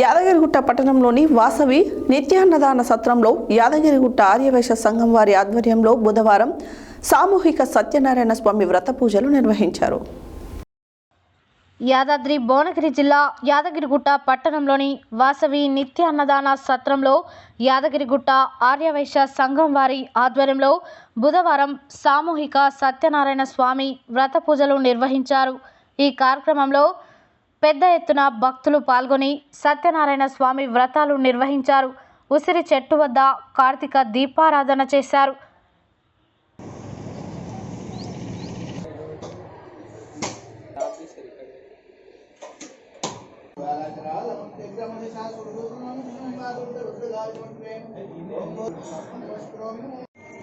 యాదగిరిగుట్ట పట్టణంలోని వాసవి నిత్యాన్నదాన సత్రంలో యాదగిరిగుట్ట ఆర్యవైశ్య సంఘం వారి ఆధ్వర్యంలో బుధవారం సామూహిక సత్యనారాయణ స్వామి వ్రత పూజలు నిర్వహించారు. యాదాద్రి భువనగిరి జిల్లా యాదగిరిగుట్ట పట్టణంలోని వాసవి నిత్య అన్నదాన సత్రంలో యాదగిరిగుట్ట ఆర్యవైశ్య సంఘం వారి ఆధ్వర్యంలో బుధవారం సామూహిక సత్యనారాయణ స్వామి వ్రత పూజలు నిర్వహించారు. ఈ కార్యక్రమంలో పెద్ద ఎత్తున భక్తులు పాల్గొని సత్యనారాయణ స్వామి వ్రతాలు నిర్వహించారు. ఉసిరి చెట్టు వద్ద కార్తీక దీపారాధన చేశారు.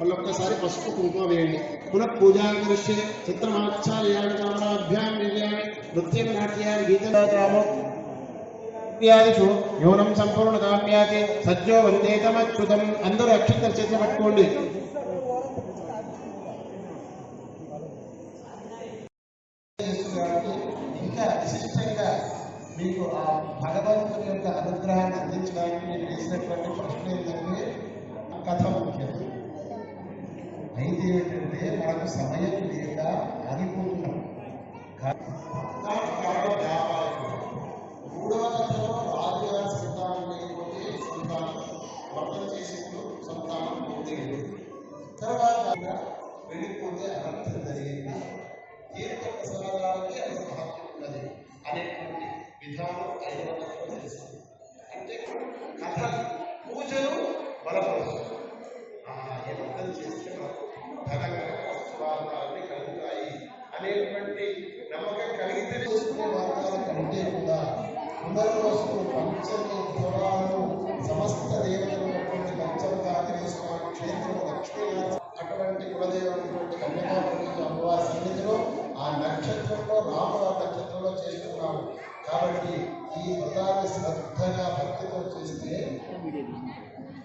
మళ్ళొక్కసారి పసుపు కుంకుమ వేయండి. పునః పూజా దృశ్య చిత్రమాచ్ఛాయాన్ని కామనాభ్యాం నృత్యం నాట్యాన్ని గీతం ఇత్యాదిషు న్యూనం సంపూర్ణ కామ్యాతి సజ్జో వందేతమచ్యుతం అందరూ అక్షింతలు చేతులు పట్టుకోండి. ఇంకా విశిష్టంగా మీకు ఆ భగవంతుని యొక్క అనుగ్రహాన్ని అందించడానికి నేను వేసినటువంటి ప్రశ్న ఏంటంటే కథం సమయం లేక ఆగిపోతున్నాం మూడవ కథలో రాజుగారి సంతానం లేకపోతే సంతానం సంతానం పొందేది తర్వాత వెళ్ళిపోతే అనర్థం జరిగింది తీర్థ ప్రసాదాలకి అది మహత్వం ఉన్నది అనేటువంటి విధానం ఐదవ అంటే కథ పూజలు బలపరుస్తుంది అందరి కోసం పంచమి ధ్రువాలను సమస్త దేవతలు ఉన్నటువంటి పంచమకాంజనేశ్వర క్షేత్రం లక్ష్మీ అటువంటి కులదేవుడు కన్యకాపల్లి అమ్మవారి సన్నిధిలో ఆ నక్షత్రంలో రాముల నక్షత్రంలో చేస్తున్నాము కాబట్టి ఈ వ్రతాన్ని శ్రద్ధగా భక్తితో చేస్తే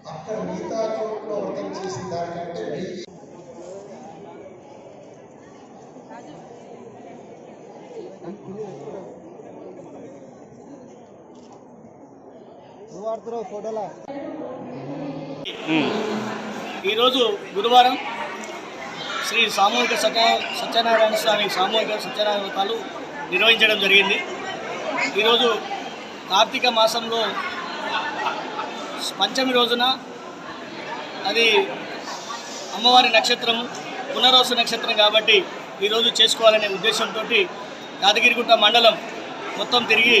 అక్కడ మిగతా చోట్లో వ్రతం చేసిన దానికంటే వెయ్యి ఈరోజు గురువారం శ్రీ సామూహిక సత్య సత్యనారాయణ స్వామి సామూహిక సత్యనారాయణ వ్రతాలు నిర్వహించడం జరిగింది. ఈరోజు కార్తీక మాసంలో పంచమి రోజున అది అమ్మవారి నక్షత్రం పునరోసు నక్షత్రం కాబట్టి ఈరోజు చేసుకోవాలనే ఉద్దేశంతో యాదగిరిగుట్ట మండలం మొత్తం తిరిగి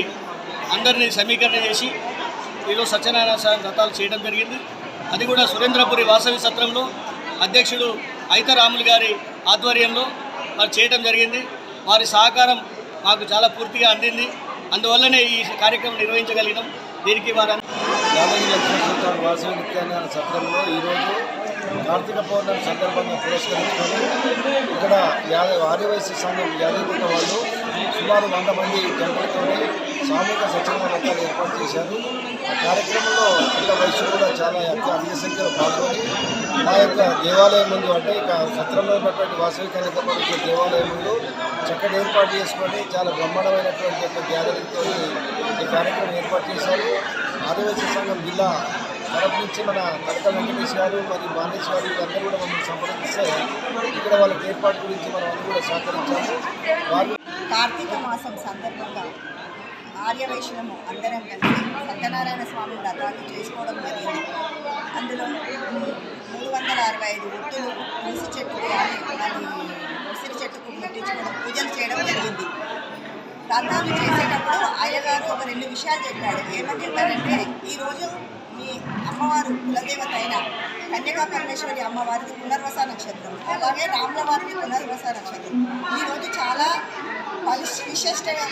అందరినీ సమీకరణ చేసి ఈరోజు సత్యనారాయణ స్వామి వ్రతాలు చేయడం జరిగింది. అది కూడా సురేంద్రపురి వాసవి సత్రంలో అధ్యక్షుడు ఐతరాములు గారి ఆధ్వర్యంలో వారు చేయడం జరిగింది. వారి సహకారం మాకు చాలా పూర్తిగా అందింది. అందువల్లనే ఈ కార్యక్రమం నిర్వహించగలిగినాం. దీనికి వారు యాదగిరి వాసవి నిత్యాన్ని సత్రంలో ఈరోజు కార్తీక పౌర్ణమి సందర్భంగా పురస్కరించుకొని ఇక్కడ యాద ఆదివాసీ సంఘం యాదగిరిగుట్ట వాళ్ళు సుమారు వంద మంది జంటలతో సామూహిక సత్యనారాయణ ఏర్పాటు చేశారు. ఆ కార్యక్రమంలో పిల్ల వయసు కూడా చాలా ఎక్కువ అధిక సంఖ్యలో పాల్గొని మా యొక్క దేవాలయం ముందు అంటే ఇక సత్రంలో ఉన్నటువంటి వాసవి కన్యకపరిచే దేవాలయం ముందు చక్కటి ఏర్పాటు చేసుకొని చాలా బ్రహ్మాండమైనటువంటి యొక్క గ్యాదరింగ్తో ఈ కార్యక్రమం ఏర్పాటు చేశారు. ఆదివాసీ సంఘం జిల్లా తరపు నుంచి మన కడక వెంకటేష్ గారు మరియు మానేష్ గారు వీళ్ళందరూ కూడా మమ్మల్ని సంప్రదిస్తే ఇక్కడ వాళ్ళకి ఏర్పాటు గురించి మనం అందరూ కూడా సహకరించాము. వారు కార్తీక మాసం సందర్భంగా ఆర్యవైశ్యము అందరం కలిసి సత్యనారాయణ స్వామి వ్రతాలు చేసుకోవడం జరిగింది. అందులో మూడు వందల అరవై ఐదు ఒత్తులు తులసి చెట్టుకు అది ఉసిరి చెట్టుకు పెట్టించుకోవడం పూజలు చేయడం జరిగింది. వ్రతాలు చేసేటప్పుడు అయ్యగారు ఒక రెండు విషయాలు చెప్పాడు. ఏమని చెప్పారంటే ఈరోజు మీ అమ్మవారు కులదేవత అయిన కన్యకా పరమేశ్వరి అమ్మవారిది పునర్వస నక్షత్రం. అలాగే రాముల వారిది పునర్వస నక్షత్రం. ఈరోజు చాలా విశిష్టంగా